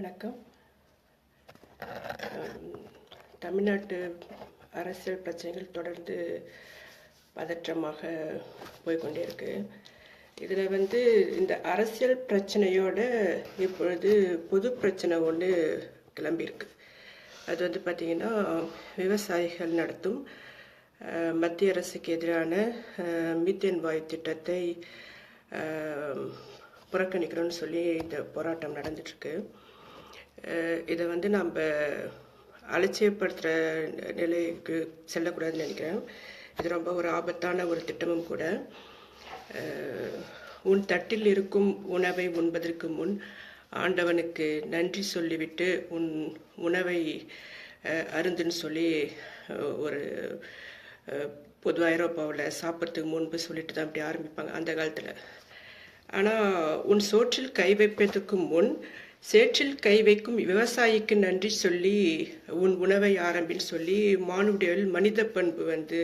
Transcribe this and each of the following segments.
வணக்கம். தமிழ்நாட்டு அரசியல் பிரச்சனைகள் தொடர்ந்து பதற்றமாக போய்கொண்டே இருக்கு. இதில் வந்து இந்த அரசியல் பிரச்சனையோட இப்பொழுது பொது பிரச்சனை ஒன்று கிளம்பியிருக்கு அது வந்து பார்த்திங்கன்னா விவசாயிகள் நடத்தும் மத்திய அரசுக்கு எதிரான மீத்தேன் வாயு திட்டத்தை புறக்கணிக்கணும்னு சொல்லி இந்த போராட்டம் நடந்துட்டுருக்கு இதை வந்து நம்ம அலட்சியப்படுத்துகிற நிலைக்கு செல்லக்கூடாதுன்னு நினைக்கிறேன். இது ரொம்ப ஒரு ஆபத்தான ஒரு திட்டமும் கூட. உன் தட்டில் இருக்கும் உணவை உண்பதற்கு முன் ஆண்டவனுக்கு நன்றி சொல்லிவிட்டு உன் உணவை அருந்துன்னு சொல்லி ஒரு பொது ஐரோப்பாவில் சாப்பிட்றதுக்கு முன்பு சொல்லிட்டு தான் அப்படி ஆரம்பிப்பாங்க அந்த காலத்தில். ஆனால் உன் சோற்றில் கை வைப்பதற்கு முன் சேற்றில் கை வைக்கும் விவசாயிக்கு நன்றி சொல்லி உன் உணவை ஆரம்பின்னு சொல்லி மானுடியல் மனித பண்பு வந்து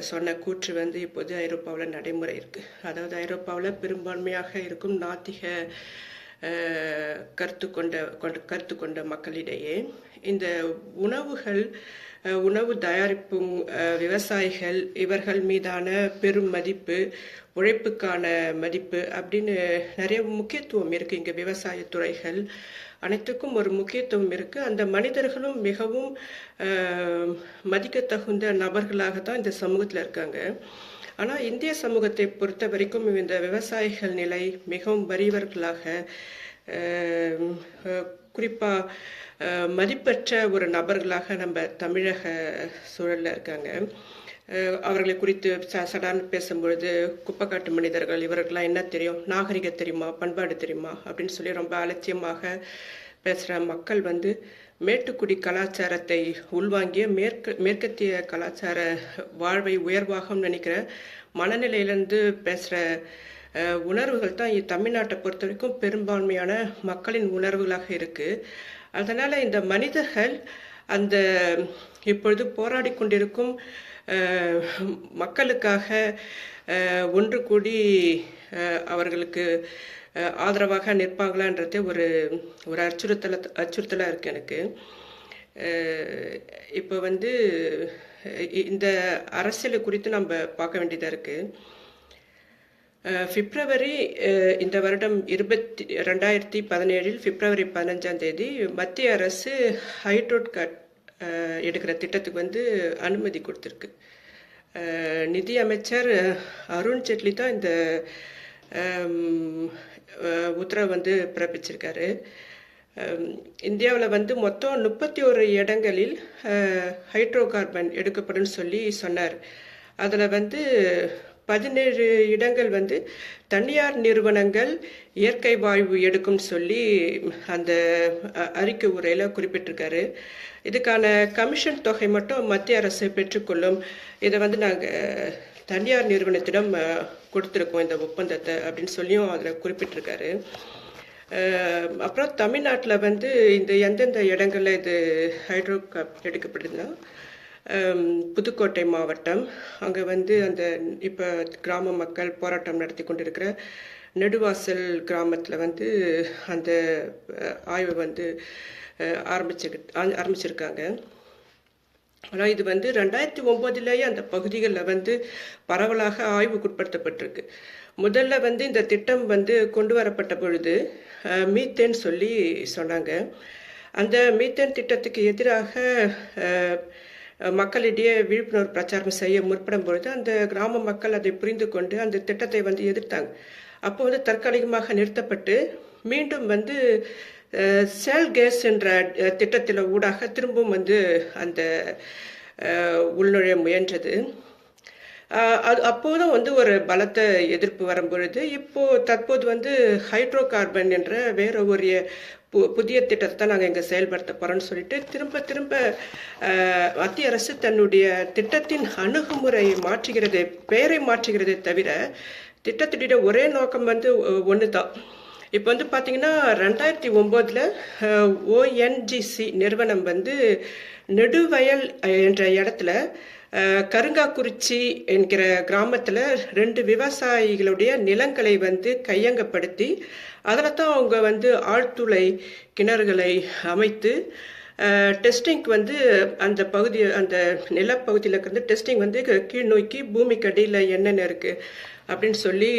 சொன்ன கூற்று வந்து இப்போது ஐரோப்பாவில் நடைமுறை இருக்குது அதாவது ஐரோப்பாவில் பெரும்பான்மையாக இருக்கும் நாத்திக கருத்து கொண்ட கொண்ட கருத்து கொண்ட மக்களிடையே இந்த உணவுகள் உணவு தயாரிப்பும் விவசாயிகள் இவர்கள் மீதான பெரும் மதிப்பு உழைப்புக்கான மதிப்பு அப்படின்னு நிறைய முக்கியத்துவம் இருக்கு இங்க விவசாய துறைகள். அனைத்துக்கும் ஒரு முக்கியத்துவம் இருக்கு. அந்த மனிதர்களும் மிகவும் மதிக்கத்தகுந்த நபர்களாக தான் இந்த சமூகத்தில் இருக்காங்க. ஆனால் இந்திய சமூகத்தை பொறுத்த வரைக்கும் இந்த விவசாயிகள் நிலை மிகவும் வறியவர்களாக குறிப்பாக மதிப்பற்ற ஒரு நபர்களாக நம்ம தமிழக சூழலில் இருக்காங்க. அவர்களை குறித்து ச சடான்னு பேசும்பொழுது குப்பைக்காட்டு மனிதர்கள் இவர்களுக்கெல்லாம் என்ன தெரியும்? நாகரிக தெரியுமா? பண்பாடு தெரியுமா? அப்படின்னு சொல்லி ரொம்ப அலட்சியமாக பேசுகிற மக்கள் வந்து மேட்டுக்குடி கலாச்சாரத்தை உள்வாங்கிய மேற்கு மேற்கத்திய கலாச்சார வாழ்வை உயர்வாக நினைக்கிற மனநிலையிலேருந்து பேசுகிற உணர்வுகள் தான் தமிழ்நாட்டை பொறுத்த வரைக்கும் பெரும்பான்மையான மக்களின் உணர்வுகளாக இருக்குது அதனால் இந்த மனிதர்கள் அந்த இப்பொழுது போராடி கொண்டிருக்கும் மக்களுக்காக ஒன்று கூடி அவர்களுக்கு ஆதரவாக நிற்பாங்களான்றதே ஒரு ஒரு அச்சுறுத்தல அச்சுறுத்தலாக இருக்குது எனக்கு. இப்போ வந்து இந்த அரசியலை குறித்து நம்ம பார்க்க வேண்டியதாக இருக்குது பிப்ரவரி இந்த வருடம் இருபத்தி ரெண்டாயிரத்தி பதினேழில் பிப்ரவரி பதினஞ்சாம் தேதி மத்திய அரசு ஹைட்ரோட் கட் எடுக்கிற திட்டத்துக்கு வந்து அனுமதி கொடுத்துருக்கு. நிதி அமைச்சர் அருண் ஜேட்லி தான் இந்த உத்தரவு வந்து பிறப்பிச்சிருக்காரு. இந்தியாவில் வந்து மொத்தம் முப்பத்தி ஒரு இடங்களில் ஹைட்ரோ கார்பன் எடுக்கப்படும் சொல்லி சொன்னார். அதில் வந்து பதினேழு இடங்கள் வந்து தனியார் நிறுவனங்கள் இயற்கை வாய்வு எடுக்கும் சொல்லி அந்த அ- அறிக்கை உரையில் குறிப்பிட்டிருக்காரு. இதுக்கான கமிஷன் தொகை மட்டும் மத்திய அரசு பெற்றுக்கொள்ளும். இதை வந்து நாங்கள் தனியார் நிறுவனத்திடம் கொடுத்துருக்கோம் இந்த ஒப்பந்தத்தை அப்படின்னு சொல்லியும் அதில் குறிப்பிட்டிருக்காரு. அப்புறம் தமிழ்நாட்டில் வந்து இந்த எந்தெந்த இடங்களில் இது ஹைட்ரோ எடுக்கப்படுதுன்னா புதுக்கோட்டை மாவட்டம். அங்கே வந்து அந்த இப்போ கிராம மக்கள் போராட்டம் நடத்தி கொண்டிருக்கிற நெடுவாசல் கிராமத்தில் வந்து அந்த ஆய்வை வந்து அஹ், ஆ- ஆரம்பிச்சிருக்காங்க. ஆனால் இது வந்து ரெண்டாயிரத்தி ஒம்போதுலேயே அந்த பகுதிகளில் வந்து பரவலாக ஆய்வுக்குட்படுத்தப்பட்டிருக்கு. முதல்ல வந்து இந்த திட்டம் வந்து கொண்டு வரப்பட்ட பொழுது மீத்தேன் சொல்லி சொன்னாங்க. அந்த மீத்தேன் திட்டத்துக்கு எதிராக மக்களிடையே விழிப்புணர்வு பிரச்சாரம் செய்ய முற்படும் பொழுது அந்த கிராம மக்கள் அதை புரிந்து கொண்டு அந்த திட்டத்தை வந்து எதிர்த்தாங்க. அப்போ வந்து தற்காலிகமாக நிறுத்தப்பட்டு மீண்டும் வந்து செல் சேல் கேஸ் என்ற திட்டத்தில் ஊடாக திரும்பவும் வந்து அந்த உள்நுழைய முயன்றது. அது அப்போதும் வந்து ஒரு பலத்த எதிர்ப்பு வரும்பொழுது இப்போ தற்போது வந்து ஹைட்ரோ கார்பன் என்ற வேற ஒரு பு- புதிய திட்டத்தை தான் நாங்கள் இங்கே செயல்படுத்த போகிறோம்னு சொல்லிட்டு திரும்ப திரும்ப மத்திய அரசு தன்னுடைய திட்டத்தின் அணுகுமுறை மாற்றுகிறது பெயரை மாற்றுகிறதே தவிர திட்டத்திட்ட ஒரே நோக்கம் வந்து ஒன்று தான் இப்போ வந்து பார்த்தீங்கன்னா ரெண்டாயிரத்தி ஒம்போதில் ஓஎன்ஜிசி நிறுவனம் வந்து நெடுவயல் என்ற இடத்துல கருங்காக்குறிச்சி என்கிற கிராமத்தில் ரெண்டு விவசாயிகளுடைய நிலங்களை வந்து கையங்கப்படுத்தி அதில் தான் அவங்க வந்து ஆழ்துளை கிணறுகளை அமைத்து டெஸ்டிங்க்கு வந்து அந்த பகுதி அந்த நிலப்பகுதியில் இருந்து டெஸ்டிங் வந்து கீழ் நோக்கி பூமிக்கு அடியில் என்னென்ன இருக்குது அப்படின்னு சொல்லி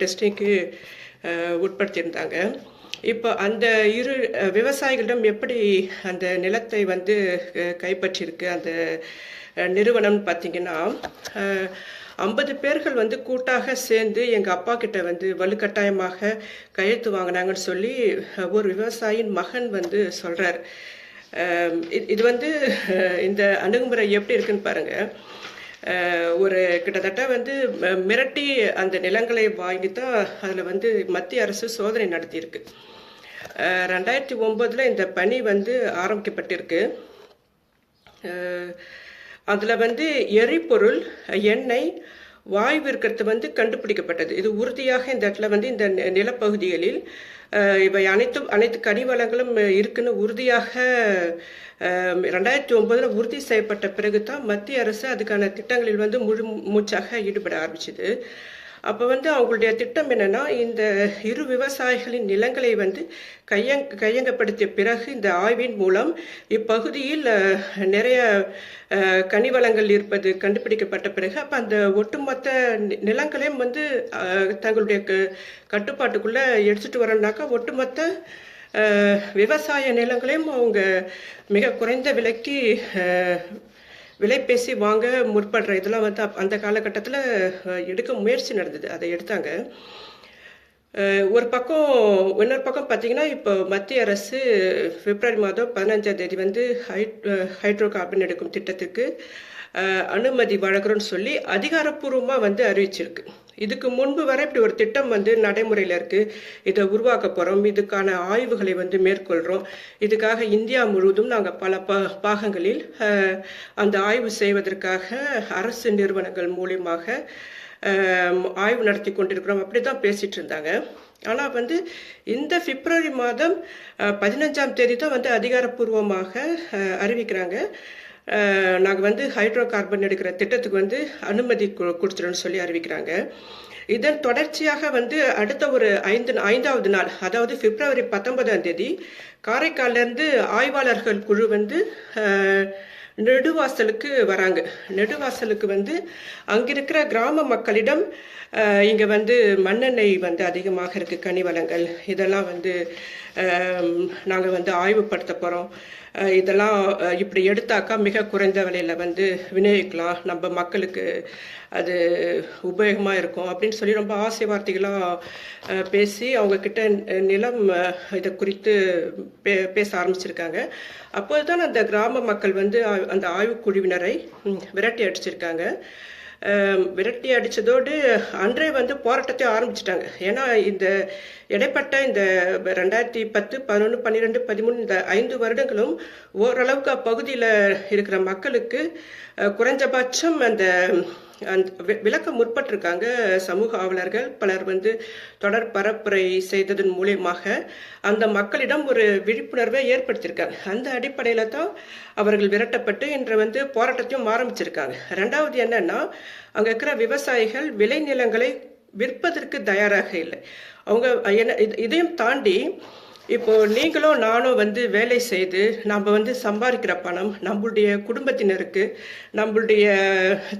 டெஸ்டிங்க்கு உட்படுத்தியிருந்தாங்க. இப்போ அந்த இரு விவசாயிகளிடம் எப்படி அந்த நிலத்தை வந்து கைப்பற்றியிருக்கு? அந்த நிறுவனம் பார்த்தீங்கன்னா ஐம்பது பேர்கள் வந்து கூட்டாக சேர்ந்து எங்கள் அப்பா கிட்ட வந்து வலுக்கட்டாயமாக கையெழுத்து வாங்கினாங்கன்னு சொல்லி ஒரு விவசாயியின் மகன் வந்து சொல்கிறார் இது வந்து இந்த அணுகுமுறை எப்படி இருக்குன்னு பாருங்கள் ஒரு கிட்டத்தட்ட வந்து ம- மிரட்டி அந்த நிலங்களை வாங்கி தான் அதில் வந்து மத்திய அரசு சோதனை நடத்தியிருக்கு. ரெண்டாயிரத்தி ஒம்போதில் இந்த பணி வந்து ஆரம்பிக்கப்பட்டிருக்கு. அதில் வந்து எரிபொருள் எண்ணெய் வாய்வு இருக்கிறது வந்து கண்டுபிடிக்கப்பட்டது. இது உறுதியாக இந்த இடத்துல வந்து இந்த நிலப்பகுதிகளில் இவை அனைத்தும் அனைத்து கனிவளங்களும் இருக்குன்னு உறுதியாக ரெண்டாயிரத்தி ஒன்பதில் உறுதி செய்யப்பட்ட பிறகு தான் மத்திய அரசு அதுக்கான திட்டங்களில் வந்து முழு மூச்சாக ஈடுபட ஆரம்பிச்சுது. அப்போ வந்து அவங்களுடைய திட்டம் என்னன்னா இந்த இரு விவசாயிகளின் நிலங்களை வந்து கையங் கையங்கப்படுத்திய பிறகு இந்த ஆய்வின் மூலம் இப்பகுதியில் நிறைய கனிவளங்கள் இருப்பது கண்டுபிடிக்கப்பட்ட பிறகு அப்போ அந்த ஒட்டுமொத்த நிலங்களையும் வந்து தங்களுடைய க- கட்டுப்பாட்டுக்குள்ள எடுத்துட்டு வரணும்னாக்கா ஒட்டுமொத்த விவசாய நிலங்களையும் அவங்க மிக குறைந்த விலைக்கு விலை பேசி வாங்க முற்படுற இதெல்லாம் வந்து அந்த காலகட்டத்தில் எடுக்க முயற்சி நடந்தது. அதை எடுத்தாங்க. ஒரு பக்கம் இன்னொரு பக்கம் பார்த்தீங்கன்னா இப்போ மத்திய அரசு பிப்ரவரி மாதம் பதினஞ்சாம் தேதி வந்து ஹைட் ஹைட்ரோ கார்பன் எடுக்கும் திட்டத்துக்கு அனுமதி வழங்குறோம்னு சொல்லி அதிகாரப்பூர்வமாக வந்து அறிவிச்சிருக்கு. இதுக்கு முன்பு வரை இப்படி ஒரு திட்டம் வந்து நடைமுறையில் இருக்குது இதை உருவாக்க போகிறோம் இதுக்கான ஆய்வுகளை வந்து மேற்கொள்கிறோம் இதுக்காக இந்தியா முழுவதும் நாங்கள் பல ப பாகங்களில் அந்த ஆய்வு செய்வதற்காக அரசு நிறுவனங்கள் மூலியமாக ஆய்வு நடத்தி கொண்டிருக்கிறோம். அப்படி தான் பேசிகிட்டு இருந்தாங்க. ஆனால் வந்து இந்த பிப்ரவரி மாதம் பதினஞ்சாம் தேதி தான் வந்து அதிகாரப்பூர்வமாக அறிவிக்கிறாங்க. நாங்கள் வந்து ஹைட்ரோ கார்பன் எடுக்கிற திட்டத்துக்கு வந்து அனுமதி கொடுத்துருன்னு சொல்லி அறிவிக்கிறாங்க. இதன் தொடர்ச்சியாக வந்து அடுத்த ஒரு ஐந்து ஐந்தாவது நாள் அதாவது பிப்ரவரி பத்தொன்பதாம் தேதி காரைக்கால்லேருந்து ஆய்வாளர்கள் குழு வந்து நெடுவாசலுக்கு வராங்க. நெடுவாசலுக்கு வந்து அங்கிருக்கிற கிராம மக்களிடம் இங்கே வந்து மண்ணெண்ணெய் வந்து அதிகமாக இருக்குது கனிவளங்கள். இதெல்லாம் வந்து நாங்கள் வந்து ஆய்வுபடுத்த போகிறோம் இதெல்லாம் இப்படி எடுத்தாக்கா மிக குறைந்த விலையில் வந்து விநியோகிக்கலாம். நம்ம மக்களுக்கு அது உபயோகமாக இருக்கும் அப்படின்னு சொல்லி ரொம்ப ஆசை வார்த்தைகளாக பேசி அவங்கக்கிட்ட நிலம் இதை குறித்து பே பேச ஆரம்பிச்சிருக்காங்க. அப்போதுதான் அந்த கிராம மக்கள் வந்து அந்த ஆய்வுக்குழுவினரை விரட்டி அடிச்சிருக்காங்க. விரட்டி அடித்ததோடு அன்றே வந்து போராட்டத்தை ஆரம்பிச்சிட்டாங்க. ஏன்னா இந்த இடைப்பட்ட இந்த ரெண்டாயிரத்தி பத்து பதினொன்று பன்னிரெண்டு பதிமூணு இந்த ஐந்து வருடங்களும் ஓரளவுக்கு அப்பகுதியில் இருக்கிற மக்களுக்கு குறைஞ்சபட்சம் அந்த விளக்க முற்பட்டிருக்காங்க. சமூக ஆவலர்கள் பலர் வந்து தொடர் பரப்புரை செய்ததன் மூலியமாக அந்த மக்களிடம் ஒரு விழிப்புணர்வை ஏற்படுத்தியிருக்காங்க. அந்த அடிப்படையில தான் அவர்கள் விரட்டப்பட்டு இன்று வந்து போராட்டத்தையும் ஆரம்பிச்சிருக்காங்க. ரெண்டாவது என்னன்னா அங்க இருக்கிற விவசாயிகள் விளைநிலங்களை விற்பதற்கு தயாராக இல்லை. அவங்க என்ன இது- இதையும் தாண்டி இப்போ நீங்களும் நானும் வந்து வேலை செய்து நம்ம வந்து சம்பாதிக்கிற பணம் நம்மளுடைய குடும்பத்தினருக்கு நம்மளுடைய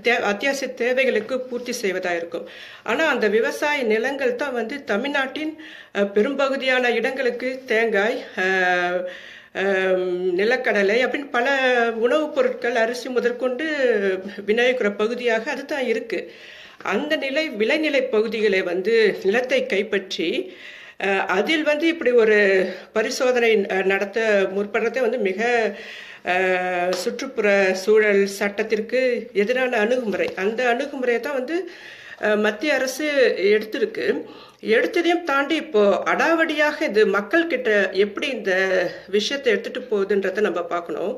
தே அத்தியாவசிய தேவைகளுக்கு பூர்த்தி செய்வதாக இருக்கும். ஆனால் அந்த விவசாய நிலங்கள் தான் வந்து தமிழ்நாட்டின் பெரும்பகுதியான இடங்களுக்கு தேங்காய் நிலக்கடலை அப்படின்னு பல உணவுப் பொருட்கள் அரிசி முதற்கொண்டு விநியோகிக்கிற பகுதியாக அதுதான் இருக்குது அந்த நிலை விளைநிலை பகுதிகளை வந்து நிலத்தை கைப்பற்றி அதில் வந்து இப்படி ஒரு பரிசோதனை நடத்த முற்படுறதே வந்து மிக சுற்றுப்புற சூழல் சட்டத்திற்கு எதிரான அணுகுமுறை. அந்த அணுகுமுறையை தான் வந்து மத்திய அரசு எடுத்திருக்கு. எடுத்ததையும் தாண்டி இப்போ அடாவடியாக இது மக்கள் கிட்ட எப்படி இந்த விஷயத்தை எடுத்துட்டு போகுதுன்றத நம்ம பார்க்கணும்.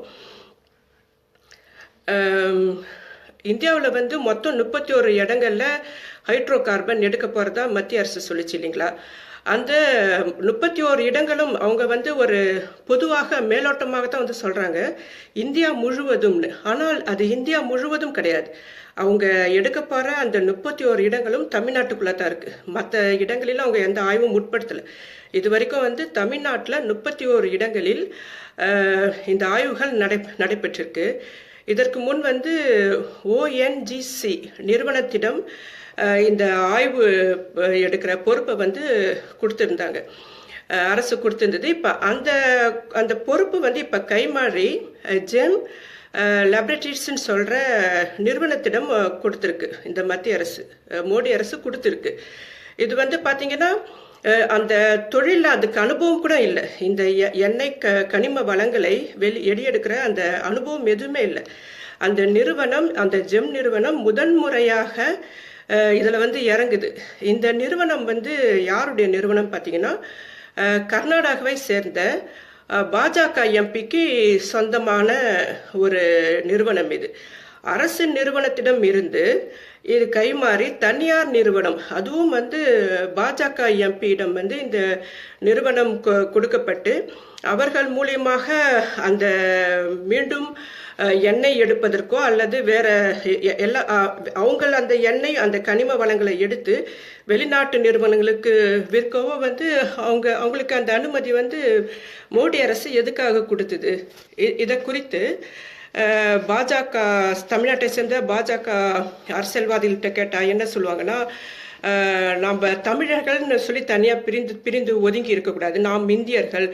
இந்தியாவில் வந்து மொத்தம் முப்பத்தி ஒரு இடங்கள்ல ஹைட்ரோ கார்பன் எடுக்க போறதா மத்திய அரசு சொல்லிச்சு இல்லைங்களா? அந்த முப்பத்தி ஓரு இடங்களும் அவங்க வந்து ஒரு பொதுவாக மேலோட்டமாக தான் வந்து சொல்கிறாங்க இந்தியா முழுவதும்னு. ஆனால் அது இந்தியா முழுவதும் கிடையாது. அவங்க எடுக்க போகிற அந்த முப்பத்தி ஓரு இடங்களும் தமிழ்நாட்டுக்குள்ளே தான் இருக்குது மற்ற இடங்களில் அவங்க எந்த ஆய்வும் உட்படுத்தலை. இது வரைக்கும் வந்து தமிழ்நாட்டில் முப்பத்தி ஓரு இடங்களில் இந்த ஆய்வுகள் நடை நடைபெற்றிருக்கு. இதற்கு முன் வந்து ஓஎன்ஜிசி நிறுவனத்திடம் இந்த ஆய்வு எடுக்கிற பொறுப்பை வந்து கொடுத்துருந்தாங்க. அரசு கொடுத்துருந்தது. இப்போ அந்த அந்த பொறுப்பு வந்து இப்போ கைமாறி ஜெம் லெபரட்டரிஸ்ன்னு சொல்கிற நிறுவனத்திடம் கொடுத்துருக்கு. இந்த மத்திய அரசு மோடி அரசு கொடுத்துருக்கு. இது வந்து பார்த்தீங்கன்னா அந்த தொழிலில் அதுக்கு அனுபவம் கூட இல்லை. இந்த எ- எண்ணெய் க கனிம வளங்களை வெளி எடியெடுக்கிற அந்த அனுபவம் எதுவுமே இல்லை. அந்த நிறுவனம் அந்த ஜெம் நிறுவனம் முதன்முறையாக இதில் வந்து இறங்குது. இந்த நிறுவனம் வந்து யாருடைய நிறுவனம் பார்த்தீங்கன்னா கர்நாடகாவை சேர்ந்த பாஜக எம்பிக்கு சொந்தமான ஒரு நிறுவனம் இது. அரசு நிறுவனத்திடம் இருந்து இது கைமாறி தனியார் நிறுவனம். அதுவும் வந்து பாஜக எம்பியிடம் வந்து இந்த நிறுவனம் கொ- கொடுக்கப்பட்டு அவர்கள் மூலியமாக அந்த மீண்டும் எண்ணெய் எடுப்பதற்கோ அல்லது வேற எல்லா அவங்கள் அவங்க அந்த எண்ணெய் அந்த கனிம வளங்களை எடுத்து வெளிநாட்டு நிறுவனங்களுக்கு விற்கவோ வந்து அவங்க அவங்களுக்கு அந்த அனுமதி வந்து மோடி அரசு எதுக்காக கொடுத்தது? இதை குறித்து பாஜக தமிழ்நாட்டை சேர்ந்த பாஜக அரசியல்வாதிகள்கிட்ட கேட்டால் என்ன சொல்லுவாங்கன்னா நம்ம தமிழர்கள்னு சொல்லி தனியாக பிரிந்து பிரிந்து ஒதுங்கி இருக்கக்கூடாது. நாம் இந்தியர்கள்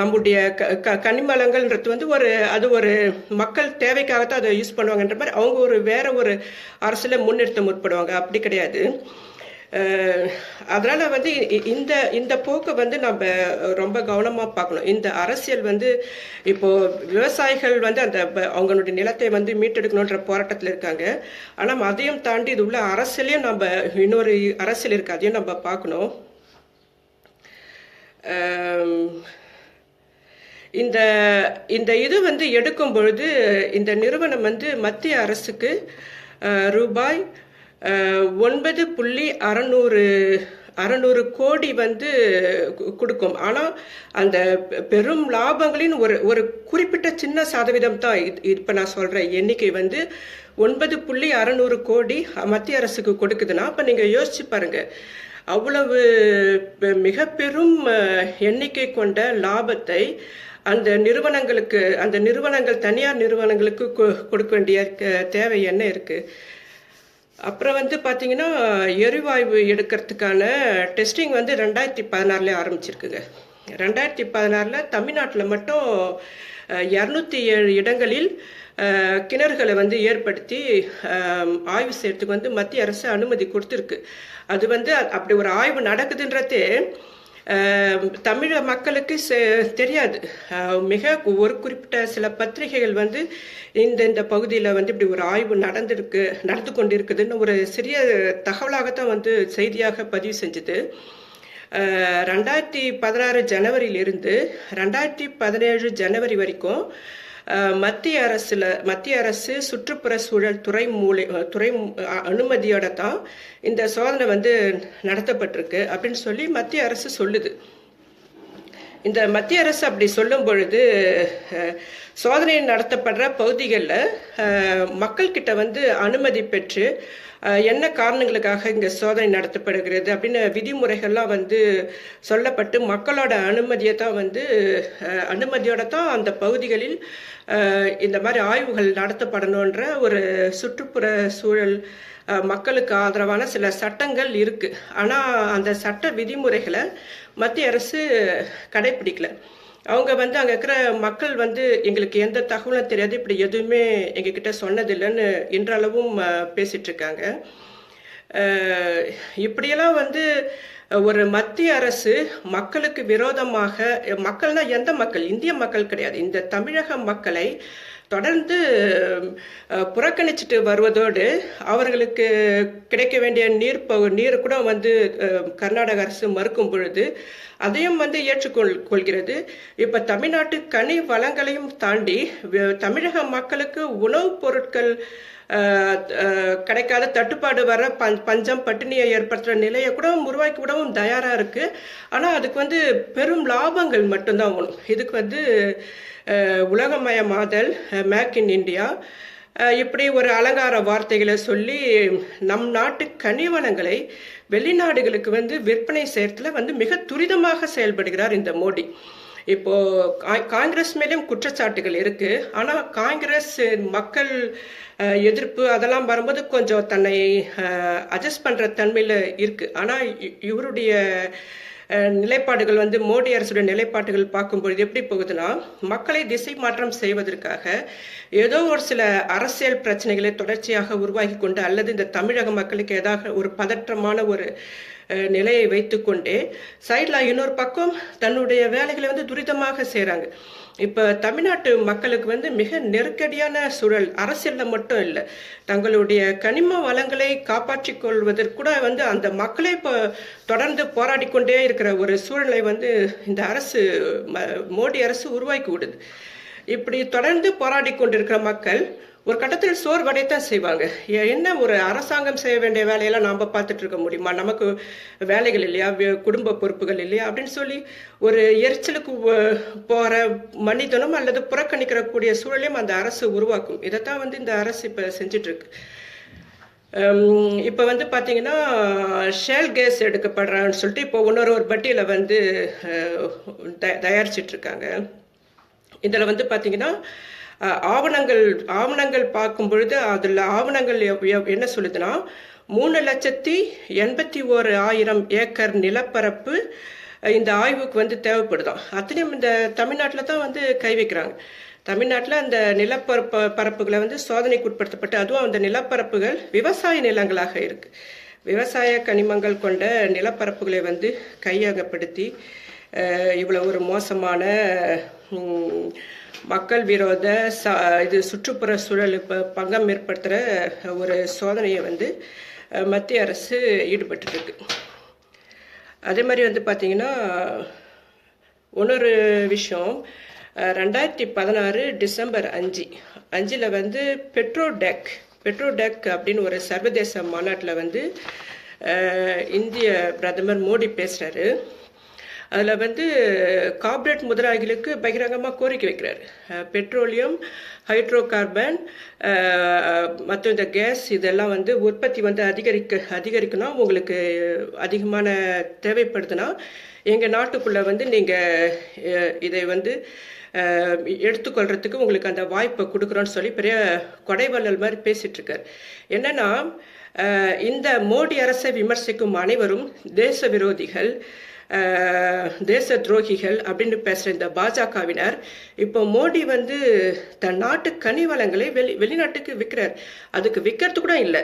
நம்முடைய க க கனிமலங்கள்ன்றது வந்து ஒரு அது ஒரு மக்கள் தேவைக்காகத்தான் அதை யூஸ் பண்ணுவாங்கன்ற மாதிரி அவங்க ஒரு வேற ஒரு அரசியலை முன்னிறுத்த முற்படுவாங்க. அப்படி கிடையாது. அதனால் வந்து இந்த இந்த போக்கை வந்து நம்ம ரொம்ப கவனமாக பார்க்கணும். இந்த அரசியல் வந்து இப்போது விவசாயிகள் வந்து அந்த ப- அவங்களுடைய நிலத்தை வந்து மீட்டெடுக்கணுன்ற போராட்டத்தில் இருக்காங்க. ஆனால் அதையும் தாண்டி இது உள்ள அரசியலையும் நம்ம இன்னொரு அரசியல் இருக்குது அதையும் நம்ம பார்க்கணும். இந்த இந்த இது வந்து எடுக்கும் பொழுது இந்த நிறுவனம் வந்து மத்திய அரசுக்கு ரூபாய் ஒன்பது புள்ளி அறநூறு அறநூறு கோடி வந்து கு- கொடுக்கும். ஆனால் அந்த பெ- பெரும் லாபங்களின் ஒரு ஒரு குறிப்பிட்ட சின்ன சதவீதம் தான் இப்போ நான் சொல்கிறேன் எண்ணிக்கை வந்து ஒன்பது புள்ளி அறநூறு கோடி மத்திய அரசுக்கு கொடுக்குதுன்னா அப்போ நீங்கள் யோசிச்சு பாருங்கள் அவ்வளவு மிக பெரும் எண்ணிக்கை கொண்ட லாபத்தை அந்த நிறுவனங்களுக்கு அந்த நிறுவனங்கள் தனியார் நிறுவனங்களுக்கு கொ- கொடுக்க வேண்டிய தேவை என்ன இருக்குது அப்புறம் வந்து பார்த்தீங்கன்னா எரிவாயு எடுக்கிறதுக்கான டெஸ்டிங் வந்து ரெண்டாயிரத்தி பதினாறுலேயே ஆரம்பிச்சிருக்குங்க. ரெண்டாயிரத்தி பதினாறில் தமிழ்நாட்டில் மட்டும் இரநூத்தி ஏழு இடங்களில் கிணறுகளை வந்து ஏற்படுத்தி ஆய்வு செய்யறதுக்கு வந்து மத்திய அரசு அனுமதி கொடுத்துருக்கு. அது வந்து அப்படி ஒரு ஆய்வு நடக்குதுன்றதே தமிழ மக்களுக்கு செ- தெரியாது. மிக ஒரு குறிப்பிட்ட சில பத்திரிகைகள் வந்து இந்த இந்த பகுதியில் வந்து இப்படி ஒரு ஆய்வு நடந்திருக்கு நடந்து கொண்டிருக்குதுன்னு ஒரு சிறிய தகவலாகத்தான் வந்து செய்தியாக பதிவு செஞ்சது. ரெண்டாயிரத்தி பதினாறு ஜனவரியிலிருந்து ரெண்டாயிரத்தி பதினேழு ஜனவரி வரைக்கும் மத்திய அரசுல மத்திய அரசு சுற்றுப்புற சூழல் துறை மூலை துறை அனுமதியோட தான் இந்த சோதனை வந்து நடத்தப்பட்டிருக்கு அப்படின்னு சொல்லி மத்திய அரசு சொல்லுது. இந்த மத்திய அரசு அப்படி சொல்லும் பொழுது சோதனை நடத்தப்படுற பகுதிகளில் மக்கள்கிட்ட வந்து அனுமதி பெற்று என்ன காரணங்களுக்காக இங்கே சோதனை நடத்தப்படுகிறது அப்படின்னு விதிமுறைகள்லாம் வந்து சொல்லப்பட்டு மக்களோட அனுமதியை தான் வந்து அனுமதியோட தான் அந்த பகுதிகளில் இந்த மாதிரி ஆய்வுகள் நடத்தப்படணுன்ற ஒரு சுற்றுப்புற சூழல் மக்களுக்கு ஆதரவான சில சட்டங்கள் இருக்கு. ஆனா அந்த சட்ட விதிமுறைகளை மத்திய அரசு கடைபிடிக்கல அவங்க வந்து அங்கே இருக்கிற மக்கள் வந்து எங்களுக்கு எந்த தகவலும் தெரியாது. இப்படி எதுவுமே எங்ககிட்ட சொன்னதில்லைன்னு இன்றளவும் பேசிட்டு இருக்காங்க இப்படியெல்லாம் வந்து ஒரு மத்திய அரசு மக்களுக்கு விரோதமாக மக்கள்னா எந்த மக்கள்? இந்திய மக்கள் கிடையாது. இந்த தமிழக மக்களை தொடர்ந்து புறக்கணிச்சிட்டு வருவதோடு அவர்களுக்கு கிடைக்க வேண்டிய நீர் பகு நீர் கூட வந்து கர்நாடக அரசு மறுக்கும் பொழுது அதையும் வந்து ஏற்றுக்கொள் கொள்கிறது. இப்ப தமிழ்நாட்டு கனி வளங்களையும் தாண்டி தமிழக மக்களுக்கு உணவுப் பொருட்கள் கிடைக்காத தட்டுப்பாடு வர பஞ் பஞ்சம் பட்டினியை ஏற்படுத்துகிற நிலையை கூட உருவாக்கி விடவும் தயாராக இருக்குது ஆனால் அதுக்கு வந்து பெரும் லாபங்கள் மட்டும்தான் வேணும் இதுக்கு வந்து உலகமய உலகமயமாதல் மேக் இன் இந்தியா இப்படி ஒரு அலங்கார வார்த்தைகளை சொல்லி நம் நாட்டு கனிவளங்களை வெளிநாடுகளுக்கு வந்து விற்பனை செய்யறதுல வந்து மிக துரிதமாக செயல்படுகிறார் இந்த மோடி. இப்போ கா- காங்கிரஸ் மேலேயும் குற்றச்சாட்டுகள் இருக்கு. ஆனா காங்கிரஸ் மக்கள் எதிர்ப்பு அதெல்லாம் வரும்போது கொஞ்சம் தன்னை அட்ஜஸ்ட் பண்ற தன்மையில இருக்கு. ஆனா இ- இவருடைய நிலைப்பாடுகள் வந்து மோடி அரசுடைய நிலைப்பாடுகள் பார்க்கும்பொழுது எப்படி போகுதுன்னா மக்களை திசை மாற்றம் செய்வதற்காக ஏதோ ஒரு சில அரசியல் பிரச்சனைகளை தொடர்ச்சியாக உருவாகி கொண்டு அல்லது இந்த தமிழக மக்களுக்கு ஏதாவது ஒரு பதற்றமான ஒரு நிலையை வைத்துக்கொண்டே சைடில் இன்னொரு பக்கம் தன்னுடைய வேலைகளை வந்து துரிதமாக செய்கிறாங்க இப்போ தமிழ்நாட்டு மக்களுக்கு வந்து மிக நெருக்கடியான சூழல். அரசியலில் மட்டும் இல்லை தங்களுடைய கனிம வளங்களை காப்பாற்றிக் கொள்வதற்கு கூட வந்து அந்த மக்களே இப்போ தொடர்ந்து போராடி கொண்டே இருக்கிற ஒரு சூழலை வந்து இந்த அரசு ம- மோடி அரசு உருவாக்கி விடுது. இப்படி தொடர்ந்து போராடி கொண்டிருக்கிற மக்கள் ஒரு கட்டத்தில் சோர்வடைத்தான் செய்வாங்க. ஏ- என்ன ஒரு அரசாங்கம் செய்ய வேண்டிய வேலையெல்லாம் நாம் பார்த்துட்டு இருக்க முடியுமா? நமக்கு வேலைகள் இல்லையா? குடும்ப பொறுப்புகள் இல்லையா? அப்படின்னு சொல்லி ஒரு எரிச்சலுக்கு போகிற மனிதனும் அல்லது புறக்கணிக்கிறக்கூடிய சூழலையும் அந்த அரசு உருவாக்கும். இதைத்தான் வந்து இந்த அரசு இப்போ செஞ்சிட்ருக்கு. இப்போ வந்து பார்த்தீங்கன்னா ஷேல் கேஸ் எடுக்கப்படுறான்னு சொல்லிட்டு இப்போ இன்னொரு ஒரு பட்டியில் வந்து அஹ், த- தயாரிச்சிட்டு இருக்காங்க இதில் வந்து பார்த்தீங்கன்னா ஆவணங்கள் ஆவணங்கள் பார்க்கும் பொழுது அதில் ஆவணங்கள் என்ன சொல்லுதுன்னா மூணு லட்சத்தி எண்பத்தி ஓரு ஆயிரம் ஏக்கர் நிலப்பரப்பு இந்த ஆய்வுக்கு வந்து தேவைப்படுதாம் அத்தனையும் இந்த தமிழ்நாட்டில் தான் வந்து கை வைக்கிறாங்க. தமிழ்நாட்டில் அந்த நிலப்பரப்பு பரப்புகளை வந்து சோதனைக்கு உட்படுத்தப்பட்டு அதுவும் அந்த நிலப்பரப்புகள் விவசாய நிலங்களாக இருக்குது விவசாய கனிமங்கள் கொண்ட நிலப்பரப்புகளை வந்து கையகப்படுத்தி இவ்வளோ ஒரு மோசமான மக்கள் விரோத ச இது சுற்றுப்புற சூழல் இப்போ பங்கம் ஏற்படுத்துகிற ஒரு சோதனையை வந்து மத்திய அரசு ஈடுபட்டுருக்கு. அதே மாதிரி வந்து பார்த்தீங்கன்னா இன்னொரு விஷயம் ரெண்டாயிரத்தி பதினாறு டிசம்பர் அஞ்சு அஞ்சில் வந்து பெட்ரோடெக் பெட்ரோடெக் அப்படின்னு ஒரு சர்வதேச மாநாட்டில் வந்து இந்திய பிரதமர் மோடி பேசுகிறாரு அதில் வந்து கார்பரேட் முதலாளிகளுக்கு பகிரங்கமாக கோரிக்கை வைக்கிறார். பெட்ரோலியம் ஹைட்ரோ கார்பன் மற்றும் இந்த கேஸ் இதெல்லாம் வந்து உற்பத்தி வந்து அதிகரிக்க அதிகரிக்கணும் உங்களுக்கு அதிகமான தேவைப்படுதுன்னா எங்கள் நாட்டுக்குள்ளே வந்து நீங்கள் இதை வந்து எடுத்துக்கொள்கிறதுக்கு உங்களுக்கு அந்த வாய்ப்பை கொடுக்குறோன்னு சொல்லி பெரிய கொடைவள்ளல் மாதிரி பேசிகிட்ருக்கார் என்னென்னா இந்த மோடி அரசை விமர்சிக்கும் அனைவரும் தேச விரோதிகள். தேச துரோகிகள் அப்படின்னு பேசுகிற இந்த பாஜகவினர் இப்போ மோடி வந்து தன் நாட்டு கனி வளங்களை வெளி வெளிநாட்டுக்கு விற்கிறார் அதுக்கு விற்கிறது கூட இல்லை.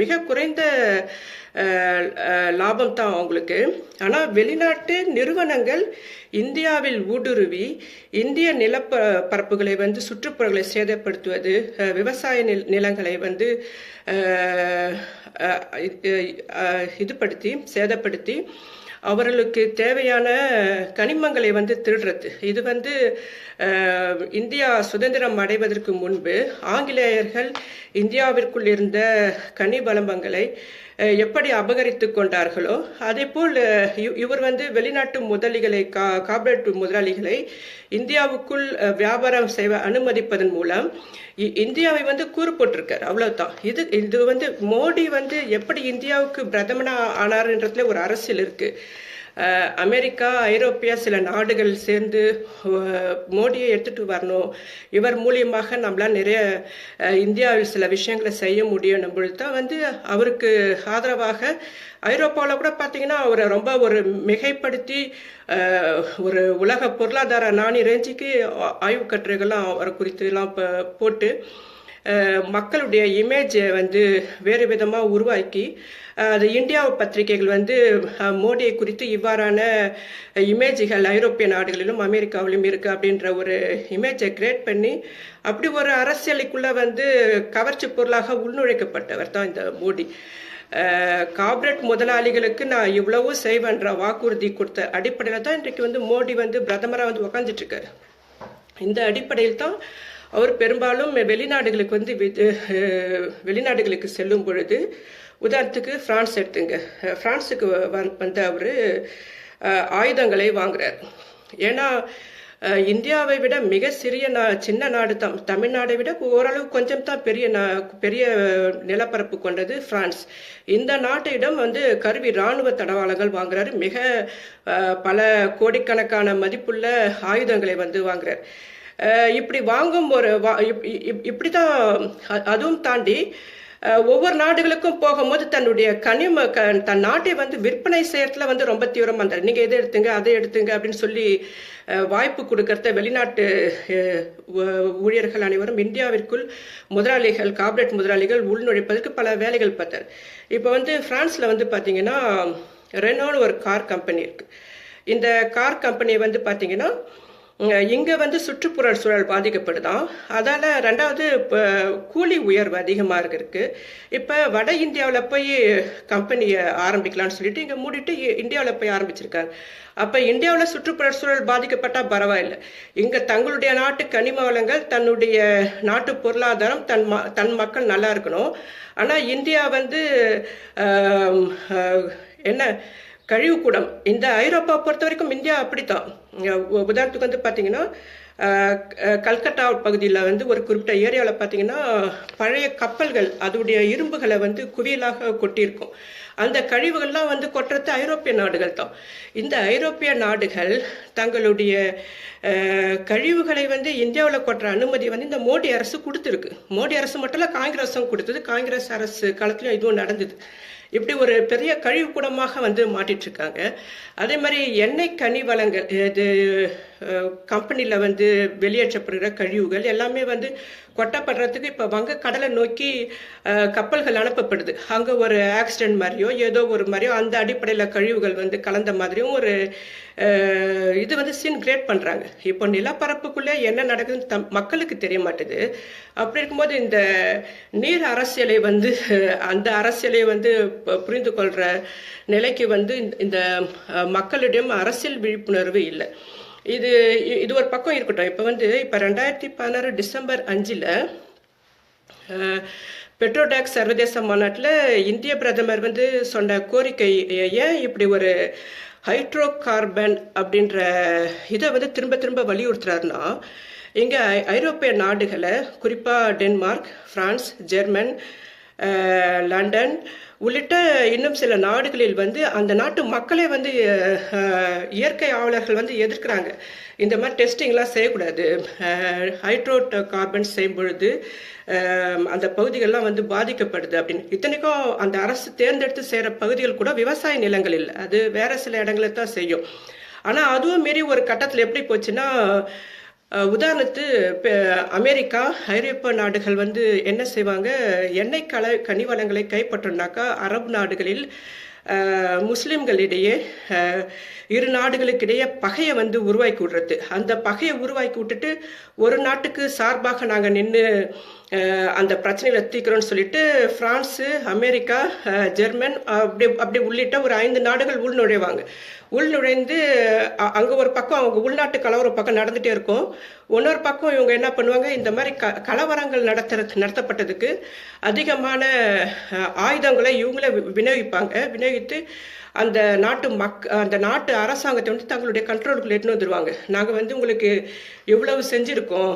மிக குறைந்த லாபம் தான் அவங்களுக்கு. ஆனால் வெளிநாட்டு நிறுவனங்கள் இந்தியாவில் ஊடுருவி இந்திய நிலப்ப பரப்புகளை வந்து சுற்றுப்புறங்களை சேதப்படுத்துவது விவசாய நில நிலங்களை வந்து இதுபடுத்தி சேதப்படுத்தி அவர்களுக்கு தேவையான கனிமங்களை வந்து திருடுறது. இது வந்து இந்தியா சுதந்திரம் அடைவதற்கு முன்பு ஆங்கிலேயர்கள் இந்தியாவிற்குள் இருந்த கனி வளம்பங்களை எப்படி அபகரித்து கொண்டார்களோ அதே போல் இவர் வந்து வெளிநாட்டு முதலிகளை கா கார்பரேட் முதலாளிகளை இந்தியாவுக்குள் வியாபாரம் செய்வ அனுமதிப்பதன் மூலம் இ- இந்தியாவை வந்து கூறு போட்டிருக்கார் அவ்வளவுதான். இது இது வந்து மோடி வந்து எப்படி இந்தியாவுக்கு பிரதமனா ஆனார்ன்றதுல ஒரு அரசியல் இருக்குது அமெரிக்கா ஐரோப்பியா சில நாடுகள் சேர்ந்து மோடியை எடுத்துகிட்டு வரணும். இவர் மூலியமாக நம்மளால் நிறைய இந்தியாவில் சில விஷயங்களை செய்ய முடியும் பொழுது தான் வந்து அவருக்கு ஆதரவாக ஐரோப்பாவில் கூட பார்த்தீங்கன்னா அவரை ரொம்ப ஒரு மிகைப்படுத்தி ஒரு உலக பொருளாதார நாணி ரேஞ்சுக்கு ஆய்வு கட்டுரைகள்லாம் அவரை குறித்து எல்லாம் போட்டு மக்களுடைய இமேஜை வந்து வேறு விதமாக உருவாக்கி அது இந்தியா பத்திரிகைகள் வந்து மோடியை குறித்து இவ்வாறான இமேஜ்கள் ஐரோப்பிய நாடுகளிலும் அமெரிக்காவிலும் இருக்குது அப்படின்ற ஒரு இமேஜை கிரியேட் பண்ணி அப்படி ஒரு அரசியலுக்குள்ளே வந்து கவர்ச்சி பொருளாக உள்நுழைக்கப்பட்டவர் தான் இந்த மோடி. கார்பரேட் முதலாளிகளுக்கு நான் இவ்வளவு செய்வேன்ற வாக்குறுதி கொடுத்த அடிப்படையில் தான் இன்றைக்கு வந்து மோடி வந்து பிரதமராக வந்து உக்காந்துட்டு இருக்காரு. இந்த அடிப்படையில் தான் அவர் பெரும்பாலும் வெளிநாடுகளுக்கு வந்து வெளிநாடுகளுக்கு செல்லும் பொழுது உதாரணத்துக்கு பிரான்ஸ் எடுத்துங்க. அஹ், பிரான்ஸுக்கு வந்து அவர் ஆயுதங்களை வாங்குறார். ஏன்னா இந்தியாவை விட மிக சிறிய நா சின்ன நாடு தான் தமிழ்நாடை விட ஓரளவு கொஞ்சம் தான் பெரிய நா பெரிய நிலப்பரப்பு கொண்டது பிரான்ஸ். இந்த நாட்டிடம் வந்து கருவி இராணுவ தடவாளங்கள் வாங்குறாரு. மிக பல கோடிக்கணக்கான மதிப்புள்ள ஆயுதங்களை வந்து வாங்குறார். இப்படி வாங்கும் ஒரு வா- இப்- இப்- அதுவும் தாண்டி ஒவ்வொரு நாடுகளுக்கும் போகும்போது தன்னுடைய கனிம க தன் நாட்டை வந்து விற்பனை செய்யறதுல வந்து ரொம்ப தீவிரம் இருந்தார். நீங்க எதை எடுத்துங்க அதை எடுத்துங்க அப்படின்னு சொல்லி வாய்ப்பு கொடுக்கறத வெளிநாட்டு ஊழியர்கள் அனைவரும் இந்தியாவிற்குள் முதலாளிகள் கார்பரேட் முதலாளிகள் உள்நுழைப்பதற்கு பல வேலைகள் பார்த்தார். இப்போ வந்து பிரான்ஸ்ல வந்து பார்த்தீங்கன்னா ரெனோன்னு ஒரு கார் கம்பெனி இருக்கு. இந்த கார் கம்பெனி வந்து பார்த்தீங்கன்னா இங்கே வந்து சுற்றுப்புற சூழல் பாதிக்கப்படுதான் அதால் ரெண்டாவது இப்போ கூலி உயர்வு அதிகமாக இருக்கு இப்போ வட இந்தியாவில் போய் கம்பெனியை ஆரம்பிக்கலாம்னு சொல்லிட்டு இங்கே மூடிட்டு இ- போய் ஆரம்பிச்சிருக்காங்க. அப்போ இந்தியாவில் சுற்றுப்புற சூழல் பாதிக்கப்பட்டால் பரவாயில்லை. இங்கே தங்களுடைய நாட்டு கனிம வளங்கள் தன்னுடைய நாட்டு பொருளாதாரம் தன் ம- தன் மக்கள் நல்லா இருக்கணும். ஆனால் இந்தியா வந்து என்ன கழிவுக்கூடம். இந்த ஐரோப்பா பொறுத்த வரைக்கும் இந்தியா அப்படித்தான். உதாரணத்துக்கு வந்து பார்த்தீங்கன்னா கல்கட்டா பகுதியில் வந்து ஒரு குறிப்பிட்ட ஏரியாவில் பார்த்தீங்கன்னா பழைய கப்பல்கள் அதோடைய இரும்புகளை வந்து குவியலாக கொட்டியிருக்கும். அந்த கழிவுகள்லாம் வந்து கொட்டுறது ஐரோப்பிய நாடுகள் தான். இந்த ஐரோப்பிய நாடுகள் தங்களுடைய கழிவுகளை வந்து இந்தியாவில் கொட்டுற அனுமதி வந்து இந்த மோடி அரசு கொடுத்துருக்கு. மோடி அரசு மட்டும் இல்லை காங்கிரஸும் கொடுத்தது. காங்கிரஸ் அரசு காலத்திலும் இதுவும் நடந்தது. இப்படி ஒரு பெரிய கழிவுக்கூடமாக வந்து மாட்டிட்டு இருக்காங்க. அதே மாதிரி எண்ணெய் கனி வளங்கள் இது கம்பெனியில் வந்து வெளியேற்றப்படுகிற கழிவுகள் எல்லாமே வந்து கொட்டப்படுறதுக்கு இப்போ வங்க கடலை நோக்கி கப்பல்கள் அனுப்பப்படுது. அங்கே ஒரு ஆக்சிடென்ட் மாதிரியோ ஏதோ ஒரு மாதிரியோ அந்த அடிப்படையில் கழிவுகள் வந்து கலந்த மாதிரியும் ஒரு இது வந்து சீன் கிரியேட் பண்ணுறாங்க இப்போ நிலப்பரப்புக்குள்ளே என்ன நடக்குதுன்னு தம் மக்களுக்கு தெரிய மாட்டுது. அப்படி இருக்கும்போது இந்த நீர் அரசியலை வந்து அந்த அரசியலை வந்து புரிந்து கொள்கிற நிலைக்கு வந்து இந்த- இந்த மக்களிடம் அரசியல் விழிப்புணர்வு இல்லை. இது இது ஒரு பக்கம் இருக்கட்டும். இப்போ வந்து இப்போ ரெண்டாயிரத்தி பதினாறு டிசம்பர் அஞ்சில் பெட்ரோடாக் சர்வதேச மாநாட்டில் இந்திய பிரதமர் வந்து சொன்ன கோரிக்கை ஏன் இப்படி ஒரு ஹைட்ரோ கார்பன் அப்படின்ற இதை வந்து திரும்ப திரும்ப வலியுறுத்துறாருன்னா இங்கே ஐரோப்பிய நாடுகளை குறிப்பாக டென்மார்க் ஃப்ரான்ஸ் ஜெர்மன் லண்டன் உள்ளிட்ட இன்னும் சில நாடுகளில் வந்து அந்த நாட்டு மக்களே வந்து இயற்கை ஆவலர்கள் வந்து எதிர்க்கிறாங்க. இந்த மாதிரி டெஸ்டிங்லாம் செய்யக்கூடாது. ஹைட்ரோ கார்பன் செய்யும் பொழுது அந்த பகுதிகள்லாம் வந்து பாதிக்கப்படுது அப்படின்னு. இத்தனைக்கும் அந்த அரசு தேர்ந்தெடுத்து செய்கிற பகுதிகள் கூட விவசாய நிலங்கள் இல்லை. அது வேற சில இடங்களில் தான் செய்யும். ஆனால் அதுவும் மீறி ஒரு கட்டத்தில் எப்படி போச்சுன்னா உதாரணத்து அமெரிக்கா ஐரோப்பிய நாடுகள் வந்து என்ன செய்வாங்க? எண்ணெய் கல கனிவளங்களை கைப்பற்றோம்னாக்கா அரபு நாடுகளில் முஸ்லிம்களிடையே இரு நாடுகளுக்கிடையே பகையை வந்து உருவாக்கி விடுறது. அந்த பகையை உருவாக்கி விட்டுட்டு ஒரு நாட்டுக்கு சார்பாக நாங்கள் நின்று அந்த பிரச்சனைகளை தீர்க்கிறோம்னு சொல்லிட்டு பிரான்ஸு அமெரிக்கா ஜெர்மன் அப்படி அப்படி உள்ளிட்ட ஒரு ஐந்து நாடுகள் உள் நுழைவாங்க உள் நுழைந்து ஒரு பக்கம் அவங்க உள்நாட்டு கலவரம் பக்கம் நடந்துகிட்டே இருக்கும். இன்னொரு பக்கம் இவங்க என்ன பண்ணுவாங்க இந்த மாதிரி க கலவரங்கள் நடத்துற நடத்தப்பட்டதுக்கு அதிகமான ஆயுதங்களை இவங்களே வி- விநியோகிப்பாங்க. விநியோகித்து அந்த நாட்டு மக் அந்த நாட்டு அரசாங்கத்தை வந்து தங்களுடைய கண்ட்ரோலுக்குள்ள எடுத்துன்னு வந்துருவாங்க. நாங்கள் வந்து உங்களுக்கு எவ்வளவு செஞ்சுருக்கோம்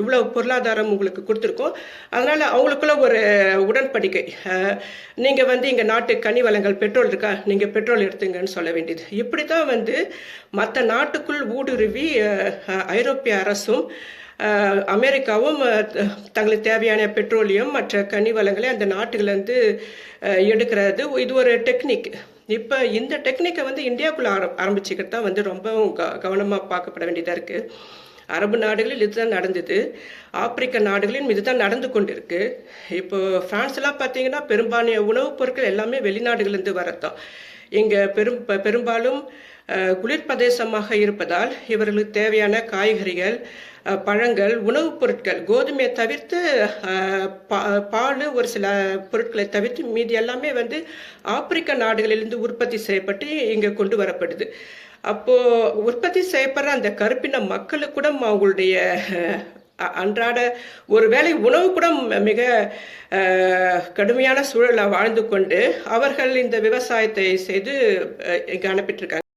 இவ்வளவு பொருளாதாரம் உங்களுக்கு கொடுத்துருக்கோம். அதனால அவங்களுக்குள்ள ஒரு உடன்படிக்கை. நீங்கள் வந்து இங்கே நாட்டு கனி வளங்கள் பெட்ரோல் இருக்கா நீங்கள் பெட்ரோல் எடுத்துங்கன்னு சொல்ல வேண்டியது. இப்படி தான் வந்து மற்ற நாட்டுக்குள் ஊடுருவி ஐரோப்பிய அரசும் அமெரிக்காவும் தங்களுக்கு தேவையான பெட்ரோலியம் மற்ற கனி வளங்களை அந்த நாட்டுகளிலிருந்து எடுக்கிறது. இது ஒரு டெக்னிக். இப்போ இந்த டெக்னிக்கை வந்து இந்தியாவுக்குள்ள ஆர ஆரம்பிச்சுக்கிட்டு தான் வந்து ரொம்பவும் க கவனமாக பார்க்கப்பட வேண்டியதாக இருக்குது அரபு நாடுகளில் இதுதான் நடந்தது. ஆப்பிரிக்க நாடுகளிலும் இதுதான் நடந்து கொண்டிருக்கு. இப்போ பிரான்ஸ்லாம் பார்த்தீங்கன்னா பெரும்பாலான உணவுப் பொருட்கள் எல்லாமே வெளிநாடுகளிலிருந்து வரத்தான். இங்கே பெரும் பெரும்பாலும் குளிர் பிரதேசமாக இருப்பதால் இவர்களுக்கு தேவையான காய்கறிகள் பழங்கள் உணவுப் பொருட்கள் கோதுமையை தவிர்த்து பா- பால் ஒரு சில பொருட்களை தவிர்த்து மீதி எல்லாமே வந்து ஆப்பிரிக்க நாடுகளிலிருந்து உற்பத்தி செய்யப்பட்டு இங்கே கொண்டு வரப்படுது. அப்போ உற்பத்தி செய்யப்படுற அந்த கருப்பின மக்களுக்கு கூட அவங்களுடைய அன்றாட ஒரு வேளை உணவு கூட மிக கடுமையான சூழலை வாழ்ந்து கொண்டு அவர்கள் இந்த விவசாயத்தை செய்து இங்கே அனுப்பிட்டு இருக்காங்க